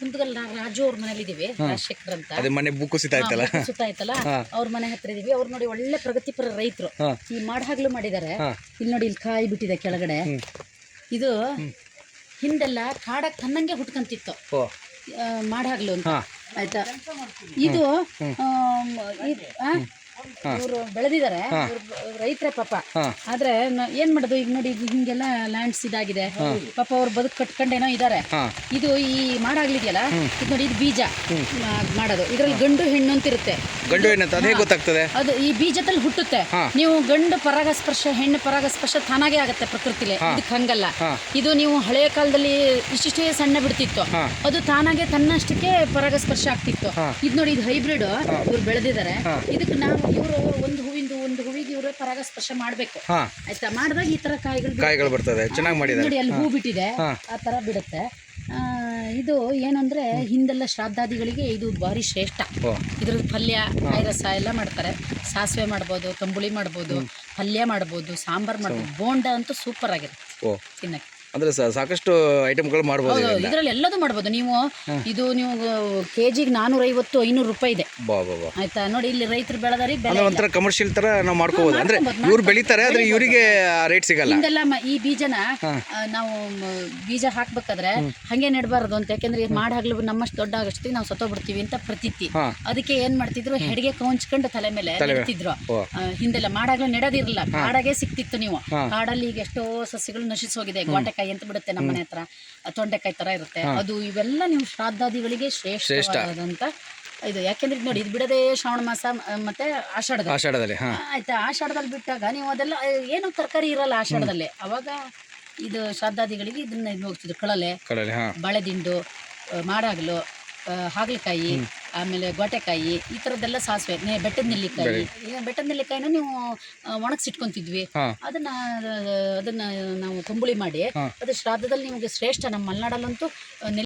ಕುಂದಗಲ್ ರಾಜು ಅವ್ರ ಮನೇಲಿ ಇದೀವಿ ರಾಜಶೇಖರ್ ಅಂತ. ಅದೇ ಮನೆ ಬುಕ್ಕು ಸುತ್ತ ಆಯ್ತಲ್ಲ ಸುತ್ತ ಆಯ್ತಲ್ಲ ಅವ್ರ ಮನೆ ಹತ್ರ ಇದೀವಿ. ಅವ್ರು ನೋಡಿ ಒಳ್ಳೆ ಪ್ರಗತಿಪರ ರೈತರು. ಈ ಮಾಡಹಾಗ್ಲು ಮಾಡಿದ್ದಾರೆ. ಇಲ್ಲಿ ನೋಡಿ ಇಲ್ಲಿ ಕಾಯಿ ಬಿಟ್ಟಿದೆ ಕೆಳಗಡೆ. ಇದು ಹಿಂದೆಲ್ಲ ಕಾಡಕ್ ತನ್ನಂಗೆ ಹುಟ್ಕಂತಿತ್ತು. ಮಾಡಹಾಗ್ಲು ಅಂತ. ಆಯ್ತಾ? ಇದು ಇವರು ಬೆಳೆದಿದ್ದಾರೆ. ರೈತರ ಪಾಪ. ಆದ್ರೆ ಏನ್ ಮಾಡುದು? ಈಗ ನೋಡಿ ಹಿಂಗೆಲ್ಲ ಲ್ಯಾಂಡ್ಸ್ ಇದಾಗಿದೆ. ಪಾಪ ಅವ್ರು ಬದುಕು ಕಟ್ಕೊಂಡೇನೋ ಇದಾರೆ. ಇದು ಈ ಮಾಡಾಗ್ಲಿದೆಯಲ್ಲ? ಇದು ನೋಡಿ ಇದು ಬೀಜ ಮಾಡೋದು. ಇದ್ರಲ್ಲಿ ಗಂಡು ಹೆಣ್ಣು ಅಂತ ಇರುತ್ತೆ. ಗಂಡು ಏನಂತ ಅದೇ ಗೊತ್ತಾಗ್ತದೆ. ಅದು ಈ ಬೀಜದಲ್ಲಿ ಹುಟ್ಟುತ್ತೆ. ನೀವು ಗಂಡು ಪರಾಗಸ್ಪರ್ಶ ಹೆಣ್ಣು ಪರಾಗಸ್ಪರ್ಶ ತಾನಾಗೆ ಆಗುತ್ತೆ ಪ್ರಕೃತಿಲಿ. ಇದಕ್ಕೆ ಹಂಗಲ್ಲ. ಇದು ನೀವು ಹಳೆಯ ಕಾಲದಲ್ಲಿ ಇಷ್ಟಿಷ್ಟೇ ಸಣ್ಣ ಬಿಡ್ತಿತ್ತು. ಅದು ತಾನಾಗೆ ತನ್ನಷ್ಟಕ್ಕೆ ಪರಾಗಸ್ಪರ್ಶ ಆಗ್ತಿತ್ತು. ಇದು ನೋಡಿ ಇದು ಹೈಬ್ರಿಡ್ ಇವ್ರು ಬೆಳೆದಿದ್ದಾರೆ. ಇದಕ್ಕೆ ನಾವು ಇವರು ಒಂದು ಹೂವಿಂದು ಒಂದು ಹೂವಿಗೆ ಇವರು ಪರಾಗಸ್ಪರ್ಶ ಮಾಡ್ಬೇಕು. ಹಾ. ಆಯ್ತಾ? ಮಾಡಿದಾಗ ಈ ತರ ಕಾಯಿಗಳು ಬಿಡುತ್ತೆ. ಕಾಯಿಗಳು ಬರ್ತದೆ. ಚೆನ್ನಾಗಿ ಮಾಡಿದ್ದಾರೆ. ನೋಡಿ ಅಲ್ಲಿ ಹೂ ಬಿಟ್ಟಿದೆ. ಹಾ. ಆ ತರ ಬಿಡುತ್ತೆ. ಆ, ಇದು ಏನಂದ್ರೆ ಹಿಂದೆಲ್ಲ ಶ್ರಾದ್ದಾದಿಗಳಿಗೆ ಇದು ಭಾರಿ ಶ್ರೇಷ್ಠ. ಓ. ಇದ್ರದ್ದು ಪಲ್ಯ ರಸ ಎಲ್ಲ ಮಾಡ್ತಾರೆ. ಸಾಸಿವೆ ಮಾಡ್ಬೋದು ತಂಬುಳಿ ಮಾಡ್ಬೋದು ಪಲ್ಯ ಮಾಡ್ಬೋದು ಸಾಂಬಾರ್ ಮಾಡ್ಬೋದು. ಬೋಂಡ ಅಂತೂ ಸೂಪರ್ ಆಗಿರುತ್ತೆ ಓ. ತಿನ್ನಕ್ಕೆ. ಅಂದ್ರೆ ಸ- ಸಾಕಷ್ಟು ಐಟಮ್ಗಳು ಮಾಡ್ಬೋದು ಇದರಿಂದ. ಇದರಲ್ಲಿ. ಎಲ್ಲದೂ ಮಾಡ್ಬೋದು. ನೀವು ಇದು ನೀವು ಕೆ ಜಿಗೆ ಐವತ್ತು ಐನೂರು ರೂಪಾಯಿ ಇದೆ. ಬಾ ಬಾ ಬಾ. ಆಯ್ತಾ? ನೋಡಿ ಇಲ್ಲಿ ರೈತರು ಬೆಳೆದಾರಿ ಬೆಲೆ ಅಂದ್ರೆ ಒಂಥರ ಕಮರ್ಷಿಯಲ್ ತರ ನಾವು ಮಾಡ್ಕೋಬಹುದು ಅಂದ್ರೆ ಇವ್ರು ಬೆಳಿತಾರೆ ಆದ್ರೆ ಇವರಿಗೆ ರೇಟ್ ಸಿಗಲ್ಲ. ಇದೆಲ್ಲ ಮ- ಈ ಬೀಜನ ಆ, ನಾವು ಮ, ಬೀಜ ಹಾಕ್ಬೇಕಾದ್ರೆ ಹಂಗೆ ನೆಡಬಾರದು ಅಂತ. ಯಾಕೆಂದ್ರೆ ಮಾಡ್ ಹಗ್ಲು ನಮ್ಮಷ್ಟು ದೊಡ್ಡ ಆಗಷ್ಟೇ ನಾವು ಸತ್ತೋಗ್ಬಿಡ್ತೀವಿ ಅಂತ ಪ್ರತೀತಿ. ಹಾ. ಅದಕ್ಕೆ ಏನ್ ಮಾಡ್ತಿದ್ರು? ಹೆಡ್ಗೆ ಕೌಂಚ್ಕೊಂಡು ತಲೆ ಮೇಲೆ ನೆಡ್ತಿದ್ರು. ಓ. ಆ, ಹಿಂದೆಲ್ಲ ಮಾಡಾಗ್ಲೂ ನೆಡೋದಿರಲ್ಲ ಕಾಡಾಗೆ ಸಿಕ್ತಿತ್ತು ನೀವು. ಕಾಡಲ್ಲಿ ಈಗ ಎಷ್ಟೋ ಸಸ್ಯಗಳು ನಶಿಸಿ ಹೋಗಿದೆ ಗೋಟೆಕಾಯಿ ಅಂತ ಬಿಡುತ್ತೆ ನಮ್ಮ ಮನೆ ಹತ್ರ? ತೊಂಡೆಕಾಯಿ ತರ ಇರುತ್ತೆ. ಅದು ಇವೆಲ್ಲ ನೀವು ಶ್ರಾದ್ದಾದಿಗಳಿಗೆ ಶ್ರೇಷ್ಠವಾದಂತ ಇದು. ಯಾಕೆಂದ್ರೆ ನೋಡಿ ಇದು ಬಿಡದೆ ಶ್ರಾವಣ ಮಾಸ ಮತ್ತೆ ಆಷಾಢದ ಆಷಾಢದಲ್ಲಿ ಹಾ. ಆಯ್ತಾ? ಆಷಾಢದಲ್ಲಿ ಬಿಟ್ಟಾಗ ನೀವು ಅದೆಲ್ಲ ಏನು ತರಕಾರಿ ಇರಲ್ಲ ಆಷಾಢದಲ್ಲಿ. ಅವಾಗ ಇದು ಶ್ರಾದ್ದಾದಿಗಳಿಗೆ ಇದನ್ನ ಇದು ಹೋಗ್ತಿದ್ರು ಕಳಲೆ. ಬಾಳೆದಿಂಡು ಮಾಡಾಗಲು ಹಾಗಲಕಾಯಿ ಆಮೇಲೆ ಗೋಟೆಕಾಯಿ ಈ ಥರದ್ದೆಲ್ಲ ಸಾಸಿವೆ ನೆ ಬೆಟ್ಟದ ನೆಲ್ಲಿಕಾಯಿ. ಈಗ ಬೆಟ್ಟದ ನೆಲ್ಲಿಕಾಯಿನ ನೀವು ಆ, ಒಣಗಿಸಿಟ್ಕೊಂತಿದ್ವಿ ಹಾ. ಅದನ್ನ ಅದನ್ನ ನಾವು ತಂಬುಳಿ ಮಾಡಿ ಅದು ಶ್ರಾದ್ದದಲ್ಲಿ ನಿಮಗೆ ಶ್ರೇಷ್ಠ ನಮ್ಮ ಮಲೆನಾಡಲ್ಲಂತೂ ಆ, ನೆಲ್ಲಿ